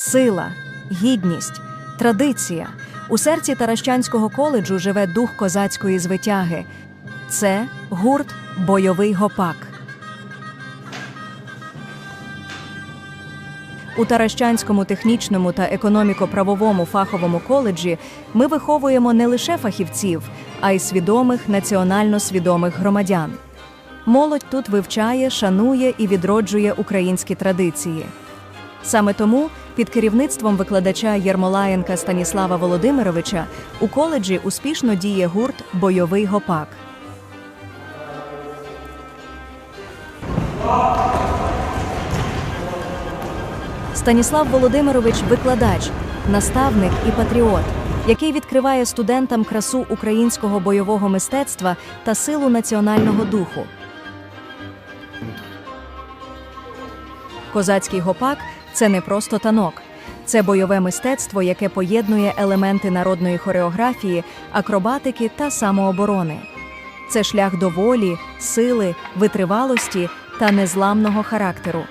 сила, гідність, традиція. У серці Таращанського коледжу живе дух козацької звитяги. Це гурт Бойовий гопак. У Таращанському технічному та економіко-правовому фаховому коледжі ми виховуємо не лише фахівців, а й свідомих національно свідомих громадян. Молодь тут вивчає, шанує і відроджує українські традиції. Саме тому під керівництвом викладача Єрмолаєнка Станіслава Володимировича у коледжі успішно діє гурт Бойовий гопак. Станіслав Володимирович викладач, наставник і патріот, який відкриває студентам красу українського бойового мистецтва та силу національного духу. Козацький гопак це не просто танок. Це бойове мистецтво, яке поєднує елементи народної хореографії, акробатики та самооборони. Це шлях до волі, сили, витривалості та незламного характеру.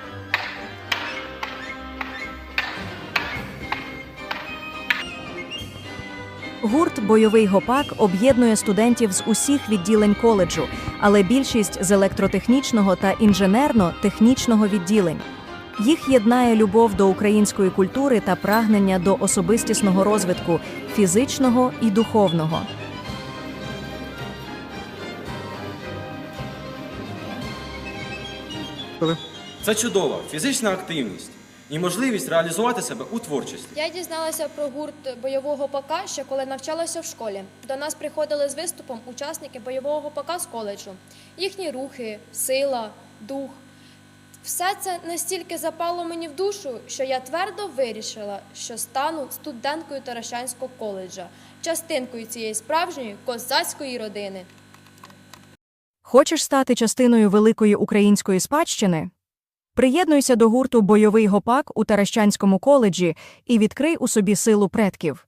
Гурт Бойовий гопак об'єднує студентів з усіх відділень коледжу, але більшість з електротехнічного та інженерно-технічного відділень. Їх єднає любов до української культури та прагнення до особистісного розвитку фізичного і духовного. Це чудова фізична активність і можливість реалізувати себе у творчості. Я дізналася про гурт бойового ПК ще коли навчалася в школі. До нас приходили з виступом учасники бойового ПК з коледжу. Їхні рухи, сила, дух. Все це настільки запало мені в душу, що я твердо вирішила, що стану студенткою Таращанського коледжа, частинкою цієї справжньої козацької родини. Хочеш стати частиною великої української спадщини? Приєднуйся до гурту Бойовий гопак у Таращанському коледжі і відкрий у собі силу предків.